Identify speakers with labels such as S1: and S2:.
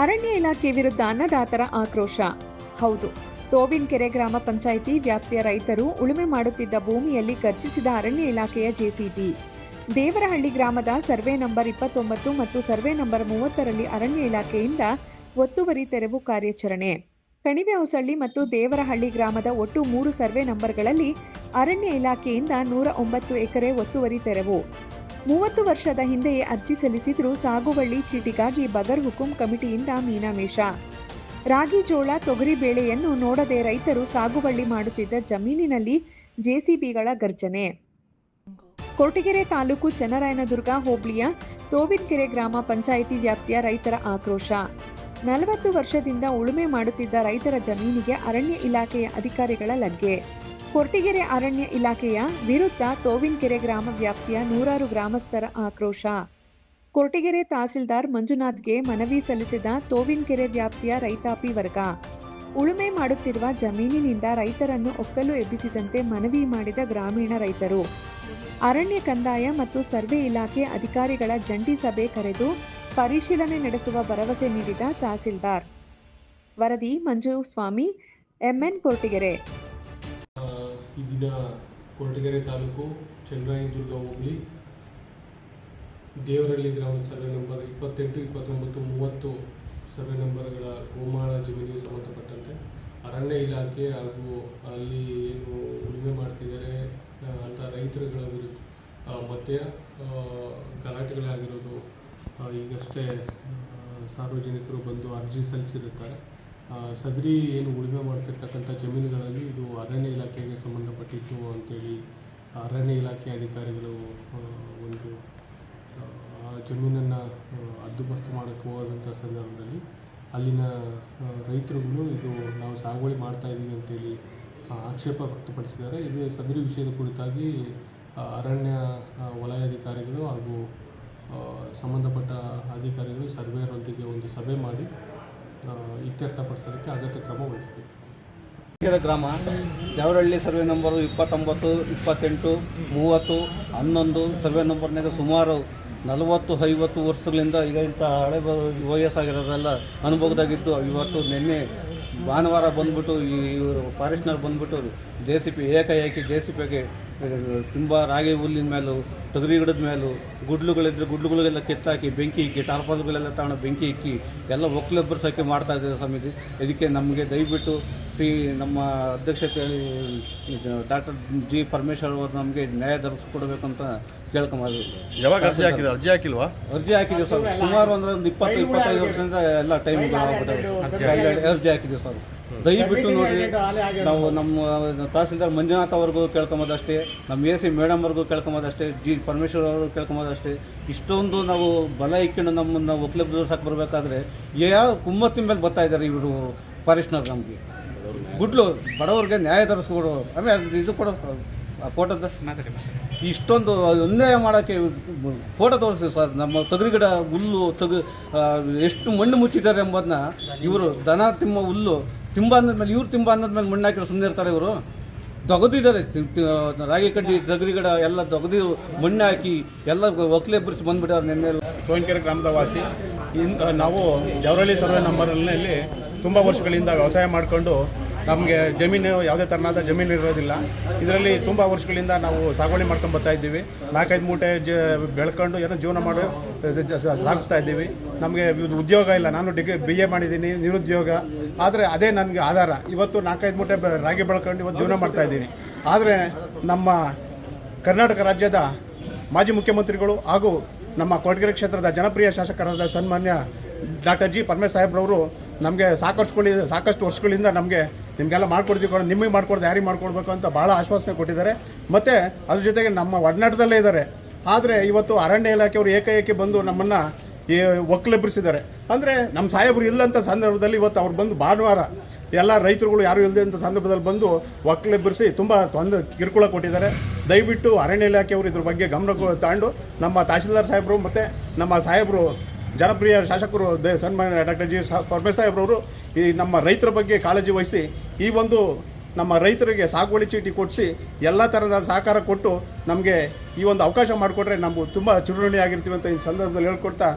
S1: ಅರಣ್ಯ ಇಲಾಖೆ ವಿರುದ್ಧ ಅನ್ನದಾತರ ಆಕ್ರೋಶ. ಹೌದು ತೋವಿನಕೆರೆ ಗ್ರಾಮ ಪಂಚಾಯಿತಿ ವ್ಯಾಪ್ತಿಯ ರೈತರು ಉಳುಮೆ ಮಾಡುತ್ತಿದ್ದ ಭೂಮಿಯಲ್ಲಿ ಗರ್ಜಿಸಿದ ಅರಣ್ಯ ಇಲಾಖೆಯ ಜೆಸಿಬಿ ದೇವರಹಳ್ಳಿ ಗ್ರಾಮದ ಸರ್ವೆ ನಂಬರ್ ಇಪ್ಪತ್ತೊಂಬತ್ತು ಮತ್ತು ಸರ್ವೆ ನಂಬರ್ ಮೂವತ್ತರಲ್ಲಿ ಅರಣ್ಯ ಇಲಾಖೆಯಿಂದ ಒತ್ತುವರಿ ತೆರವು ಕಾರ್ಯಾಚರಣೆ. ಕಣಿವೆ ಹೊಸಳ್ಳಿ ಮತ್ತು ದೇವರಹಳ್ಳಿ ಗ್ರಾಮದ ಒಟ್ಟು ಮೂರು ಸರ್ವೆ ನಂಬರ್ಗಳಲ್ಲಿ ಅರಣ್ಯ ಇಲಾಖೆಯಿಂದ ನೂರ ಒಂಬತ್ತು ಎಕರೆ ಒತ್ತುವರಿ ತೆರವು. ಮೂವತ್ತು ವರ್ಷದ ಹಿಂದೆಯೇ ಅರ್ಜಿ ಸಲ್ಲಿಸಿದ್ರೂ ಸಾಗುವಳ್ಳಿ ಚೀಟಿಗಾಗಿ ಬಗರ್ ಹುಕುಂ ಕಮಿಟಿಯಿಂದ ಮೀನಾಮೇಷ. ರಾಗಿ ಜೋಳ ತೊಗರಿ ಬೇಳೆಯನ್ನು ನೋಡದೆ ರೈತರು ಸಾಗುವಳ್ಳಿ ಮಾಡುತ್ತಿದ್ದ ಜಮೀನಿನಲ್ಲಿ ಜೆಸಿಬಿಗಳ ಗರ್ಜನೆ. ಕೊರಟಗೆರೆ ತಾಲೂಕು ಚನ್ನರಾಯನದುರ್ಗ ಹೋಬಳಿಯ ತೋವಿನಕೆರೆ ಗ್ರಾಮ ಪಂಚಾಯಿತಿ ವ್ಯಾಪ್ತಿಯ ರೈತರ ಆಕ್ರೋಶ. ನಲವತ್ತು ವರ್ಷದಿಂದ ಉಳುಮೆ ಮಾಡುತ್ತಿದ್ದ ರೈತರ ಜಮೀನಿಗೆ ಅರಣ್ಯ ಇಲಾಖೆಯ ಅಧಿಕಾರಿಗಳ ಲಗ್ಗೆ. ಕೊರಟಗೆರೆ ಅರಣ್ಯ ಇಲಾಖೆಯ ವಿರುದ್ಧ ತೋವಿನಕೆರೆ ಗ್ರಾಮ ವ್ಯಾಪ್ತಿಯ ನೂರಾರು ಗ್ರಾಮಸ್ಥರ ಆಕ್ರೋಶ. ಕೊರಟಗೆರೆ ತಹಸೀಲ್ದಾರ್ ಮಂಜುನಾಥ್ಗೆ ಮನವಿ ಸಲ್ಲಿಸಿದ ತೋವಿನಕೆರೆ ವ್ಯಾಪ್ತಿಯ ರೈತಾಪಿ ವರ್ಗ. ಉಳುಮೆ ಮಾಡುತ್ತಿರುವ ಜಮೀನಿನಿಂದ ರೈತರನ್ನು ಒಕ್ಕಲು ಎಬ್ಬಿಸಿದಂತೆ ಮನವಿ ಮಾಡಿದ ಗ್ರಾಮೀಣ ರೈತರು. ಅರಣ್ಯ ಕಂದಾಯ ಮತ್ತು ಸರ್ವೆ ಇಲಾಖೆ ಅಧಿಕಾರಿಗಳ ಜಂಟಿ ಸಭೆ ಕರೆದು ಪರಿಶೀಲನೆ ನಡೆಸುವ ಭರವಸೆ ನೀಡಿದ ತಹಸೀಲ್ದಾರ್. ವರದಿ ಮಂಜು ಸ್ವಾಮಿ ಎಂಎನ್ ಕೊರಟಗೆರೆ
S2: ದಿನ ಕೊರಟಗೆರೆ ತಾಲೂಕು ಚನ್ನರಾಯನದುರ್ಗ ಹೋಬಳಿ. ದೇವರಳ್ಳಿ ಗ್ರಾಮ ಸರ್ವೆ ನಂಬರ್ ಇಪ್ಪತ್ತೆಂಟು, ಇಪ್ಪತ್ತೊಂಬತ್ತು, ಮೂವತ್ತು ಸರ್ವೆ ನಂಬರ್ಗಳ ಗೋಮಾಳ ಜಮೀನಿಗೆ ಸಂಬಂಧಪಟ್ಟಂತೆ ಅರಣ್ಯ ಇಲಾಖೆ ಹಾಗೂ ಅಲ್ಲಿ ಏನು ಉಳುಮೆ ಮಾಡ್ತಿದ್ದಾರೆ ಅಂತ ರೈತರುಗಳ ವಿರುದ್ಧ ಮತ್ತೆ ಗಲಾಟೆಗಳಾಗಿರೋದು ಈಗಷ್ಟೇ ಸಾರ್ವಜನಿಕರು ಬಂದು ಅರ್ಜಿ ಸಲ್ಲಿಸಿರುತ್ತಾರೆ. ಸದರಿ ಏನು ಉಳುಮೆ ಮಾಡ್ತಿರ್ತಕ್ಕಂಥ ಜಮೀನುಗಳಲ್ಲಿ ಇದು ಅರಣ್ಯ ಇಲಾಖೆಗೆ ಸಂಬಂಧಪಟ್ಟಿತ್ತು ಅಂತೇಳಿ ಅರಣ್ಯ ಇಲಾಖೆ ಅಧಿಕಾರಿಗಳು ಒಂದು ಆ, ಜಮೀನನ್ನು ಹದ್ದುಬಸ್ತು ಮಾಡೋಕ್ಕೆ ಹೋದಂಥ ಸಂದರ್ಭದಲ್ಲಿ ಅಲ್ಲಿನ ರೈತರುಗಳು ಇದು ನಾವು ಸಾಗುವಳಿ ಮಾಡ್ತಾ ಇದ್ದೀವಿ ಅಂತೇಳಿ ಆಕ್ಷೇಪ ವ್ಯಕ್ತಪಡಿಸಿದ್ದಾರೆ. ಇದು ಸದರಿ ವಿಷಯದ ಕುರಿತಾಗಿ ಅರಣ್ಯ ವಲಯಾಧಿಕಾರಿಗಳು ಹಾಗೂ ಸಂಬಂಧಪಟ್ಟ ಅಧಿಕಾರಿಗಳು ಸರ್ವೇರೊಂದಿಗೆ ಒಂದು ಸಭೆ ಮಾಡಿ ಇತ್ಯರ್ಥಪಡಿಸೋದಕ್ಕೆ ಅಗತ್ಯ ಕ್ರಮ ವಹಿಸ್ತೀವಿ.
S3: ಗ್ರಾಮ, ದೇವರಹಳ್ಳಿ ಸರ್ವೆ ನಂಬರು ಇಪ್ಪತ್ತೊಂಬತ್ತು, ಇಪ್ಪತ್ತೆಂಟು, ಮೂವತ್ತು, ಹನ್ನೊಂದು, ಸರ್ವೆ ನಂಬರ್ನಾಗ ಸುಮಾರು ನಲವತ್ತು, ಐವತ್ತು ವರ್ಷಗಳಿಂದ ಈಗ ಇಂಥ ಹಳೆ ವಯಸ್ಸಾಗಿರೋರೆಲ್ಲ ಅನುಭವದಾಗಿತ್ತು ಇವತ್ತು ನಿನ್ನೆ ಭಾನುವಾರ ಬಂದ್ಬಿಟ್ಟು ಈ ಫಾರೆಸ್ಟ್ನವ್ರು ಬಂದ್ಬಿಟ್ಟು ಜೆ ಸಿ ಪಿ ಏಕಾಏಕಿ ಜೆ ಸಿ ಪಿಗೆ ತುಂಬ ರಾಗಿ ಹುಲ್ಲಿನ ಮೇಲೂ ತೊಗರಿ ಗಿಡದ ಮೇಲೂ ಗುಡ್ಲುಗಳಿದ್ರೆ ಗುಡ್ಲುಗಳಿಗೆಲ್ಲ ಕಿತ್ತಾಕಿ ಬೆಂಕಿ ಇಕ್ಕಿ ಟಾರ್ಪಾಲ್ಗಳೆಲ್ಲ ತಗೊಂಡು ಬೆಂಕಿ ಇಕ್ಕಿ ಎಲ್ಲ ಒಕ್ಕಲೆಬ್ಬರ್ಸೋಕ್ಕೆ ಮಾಡ್ತಾ ಇದ್ದಾರೆ ಸಮಿತಿ ಇದಕ್ಕೆ ನಮಗೆ ದಯವಿಟ್ಟು ಶ್ರೀ ನಮ್ಮ ಅಧ್ಯಕ್ಷತೆ ಡಾಕ್ಟರ್ ಜಿ ಪರಮೇಶ್ವರ್ ಅವರು ನಮಗೆ ನ್ಯಾಯ ದೊರಕಿಸ್ಕೊಡ್ಬೇಕು ಅಂತ ಕೇಳ್ಕೊಂಬಾದ್ರು
S4: ಯಾವಾಗ ಅರ್ಜಿ ಹಾಕಿದ್ರು? ಅರ್ಜಿ ಹಾಕಿಲ್ವಾ?
S3: ಅರ್ಜಿ ಹಾಕಿದೆ ಸರ್. ಸುಮಾರು ಅಂದ್ರೆ ಒಂದು ಇಪ್ಪತ್ತು ಇಪ್ಪತ್ತೈದು ವರ್ಷದಿಂದ ಎಲ್ಲ ಟೈಮ್ ಅರ್ಜಿ ಹಾಕಿದೆ ಸರ್. ದಯವಿಟ್ಟು ನೋಡಿ ನಾವು ನಮ್ಮ ತಹಸೀಲ್ದಾರ್ ಮಂಜುನಾಥ್ ಅವ್ರಿಗೂ ಕೇಳ್ಕೊಂಬೋದಷ್ಟೇ ನಮ್ಮ ಎ ಸಿ ಮೇಡಮ್ ಅವ್ರಿಗೂ ಕೇಳ್ಕೊಂಬೋದಷ್ಟೇ ಜಿ ಪರಮೇಶ್ವರ್ ಅವ್ರಿಗೂ ಕೇಳ್ಕೊಂಬೋದಷ್ಟೇ ಇಷ್ಟೊಂದು ನಾವು ಬಲ ಇಕ್ಕೊಂಡು ನಮ್ಮನ್ನು ಒಕ್ಲೆ ಬಿಡಿಸಕ್ಕೆ ಬರಬೇಕಾದ್ರೆ ಯಾವ ಕುಮ್ಮತ್ತಿನ ಮೇಲೆ ಬರ್ತಾ ಇದ್ದಾರೆ ಇವರು ಫಾರೆಸ್ಟ್ನವ್ರು ನಮಗೆ. ಗುಡ್ಲು ಬಡವ್ರಿಗೆ ನ್ಯಾಯ ತರಿಸ್ಕೊಡು ಆಮೇಲೆ ಅದು ಇದು ಕೊಡು ಆ ಫೋಟೋದ. ಇಷ್ಟೊಂದು ಅನ್ಯಾಯ ಮಾಡೋಕ್ಕೆ ಫೋಟೋ ತೋರಿಸಿ ಸರ್ ನಮ್ಮ ತೊಗರಿ ಗಿಡ ಹುಲ್ಲು ತೊಗ ಎಷ್ಟು ಮಣ್ಣು ಮುಚ್ಚಿದ್ದಾರೆ ಎಂಬುದನ್ನ ಇವರು ದನ ತಿಮ್ಮ ಹುಲ್ಲು ತಿಂಬ ಅಂದದ್ಮೇಲೆ ಇವ್ರು ತಿಂಬ ಅನ್ನೋದ್ಮೇಲೆ ಮಣ್ಣು ಹಾಕಿರೋ ಸುಮ್ಮನೆ ಇರ್ತಾರೆ ಇವರು. ತೊಗದಿದ್ದಾರೆ ರಾಗಿ ಕಡ್ಡಿ ತೊಗರಿ ಗಿಡ ಎಲ್ಲ ತೊಗದಿ ಮಣ್ಣು ಹಾಕಿ ಎಲ್ಲ ಒಕ್ಕಲೆ ಬಿಡಿಸಿ ಬಂದ್ಬಿಟ್ಟಾರೆ ನಿನ್ನೆ.
S4: ಸೋನ್ಕೆರೆ ಗ್ರಾಮದ ವಾಸಿ. ಇಂಥ ನಾವು ಜವರಳ್ಳಿ ಸರ್ವೆ ನಂಬರ್ನಲ್ಲಿ ತುಂಬ ವರ್ಷಗಳಿಂದ ವ್ಯವಸಾಯ ಮಾಡಿಕೊಂಡು ನಮಗೆ ಜಮೀನು ಯಾವುದೇ ಥರನಾದ ಜಮೀನು ಇರೋದಿಲ್ಲ. ಇದರಲ್ಲಿ ತುಂಬ ವರ್ಷಗಳಿಂದ ನಾವು ಸಾಗುವಳಿ ಮಾಡ್ಕೊಂಡು ಬರ್ತಾ ಇದ್ದೀವಿ. ನಾಲ್ಕೈದು ಮೂಟೆ ಜ, ಬೆಳ್ಕೊಂಡು ಏನೋ ಜೀವನ ಮಾಡೋ ಸಾಗಿಸ್ತಾ ಇದ್ದೀವಿ. ನಮಗೆ ಉದ್ಯೋಗ ಇಲ್ಲ. ನಾನು ಡಿಗ್ರಿ ಬಿ ಎ ಮಾಡಿದ್ದೀನಿ, ನಿರುದ್ಯೋಗ. ಆದರೆ ಅದೇ ನನಗೆ ಆಧಾರ. ಇವತ್ತು ನಾಲ್ಕೈದು ಮೂಟೆ ರಾಗಿ ಬೆಳ್ಕೊಂಡು ಇವತ್ತು ಜೀವನ ಮಾಡ್ತಾ ಇದ್ದೀನಿ ಆದರೆ ನಮ್ಮ ಕರ್ನಾಟಕ ರಾಜ್ಯದ ಮಾಜಿ ಮುಖ್ಯಮಂತ್ರಿಗಳು ಹಾಗೂ ನಮ್ಮ ಕೊಡಗೆರೆ ಕ್ಷೇತ್ರದ ಜನಪ್ರಿಯ ಶಾಸಕರಾದ ಸನ್ಮಾನ್ಯ ಡಾಕ್ಟರ್ ಜಿ. ಪರಮೇಶ್ ಸಾಹೇಬ್ರವರು ನಮಗೆ ಸಾಕಷ್ಟು ಸಾಕಷ್ಟು ವರ್ಷಗಳಿಂದ ನಮಗೆ ನಿಮಗೆಲ್ಲ ಮಾಡ್ಕೊಡ್ತೀವಿ ಕೊಡು, ನಿಮಗೆ ಮಾಡ್ಕೊಡ್ದು, ಯಾರಿಗೆ ಮಾಡ್ಕೊಡ್ಬೇಕು ಅಂತ ಭಾಳ ಆಶ್ವಾಸನೆ ಕೊಟ್ಟಿದ್ದಾರೆ. ಮತ್ತು ಅದ್ರ ಜೊತೆಗೆ ನಮ್ಮ ಒಡನಾಟದಲ್ಲೇ ಇದ್ದಾರೆ. ಆದರೆ ಇವತ್ತು ಅರಣ್ಯ ಇಲಾಖೆಯವರು ಏಕಾಏಕಿ ಬಂದು ನಮ್ಮನ್ನು ಈ ಒಕ್ಕಲೆಬ್ಬರಿಸಿದ್ದಾರೆ ಅಂದರೆ ನಮ್ಮ ಸಾಹೇಬರು ಇಲ್ಲಂಥ ಸಂದರ್ಭದಲ್ಲಿ ಇವತ್ತು ಅವ್ರು ಬಂದು ಭಾನುವಾರ ಎಲ್ಲ ರೈತರುಗಳು ಯಾರು ಇಲ್ಲದೆ ಅಂತ ಸಂದರ್ಭದಲ್ಲಿ ಬಂದು ಒಕ್ಕಲೆಬ್ಬಿಸಿ ತುಂಬ ತೊಂದರೆ ಕಿರುಕುಳ ಕೊಟ್ಟಿದ್ದಾರೆ. ದಯವಿಟ್ಟು ಅರಣ್ಯ ಇಲಾಖೆಯವರು ಇದ್ರ ಬಗ್ಗೆ ಗಮನ ತಾಂಡು. ನಮ್ಮ ತಹಶೀಲ್ದಾರ್ ಸಾಹೇಬರು ಮತ್ತು ನಮ್ಮ ಸಾಹೇಬರು ಜನಪ್ರಿಯ ಶಾಸಕರು ದೇ ಸನ್ಮಾನ್ಯ ಡಾಕ್ಟರ್ ಜಿ ಪರಮೇಶ್ ಸಾಹೇಬ್ರವರು ಈ ನಮ್ಮ ರೈತರ ಬಗ್ಗೆ ಕಾಳಜಿ ವಹಿಸಿ ಈ ಒಂದು ನಮ್ಮ ರೈತರಿಗೆ ಸಾಗುವಳಿ ಚೀಟಿ ಕೊಡಿಸಿ ಎಲ್ಲ ಥರದ ಸಹಕಾರ ಕೊಟ್ಟು ನಮಗೆ ಈ ಒಂದು ಅವಕಾಶ ಮಾಡಿಕೊಟ್ರೆ ನಾವು ತುಂಬ ಚಿರುಣಿ ಆಗಿರ್ತೀವಿ ಅಂತ ಈ ಸಂದರ್ಭದಲ್ಲಿ ಹೇಳ್ಕೊಡ್ತಾ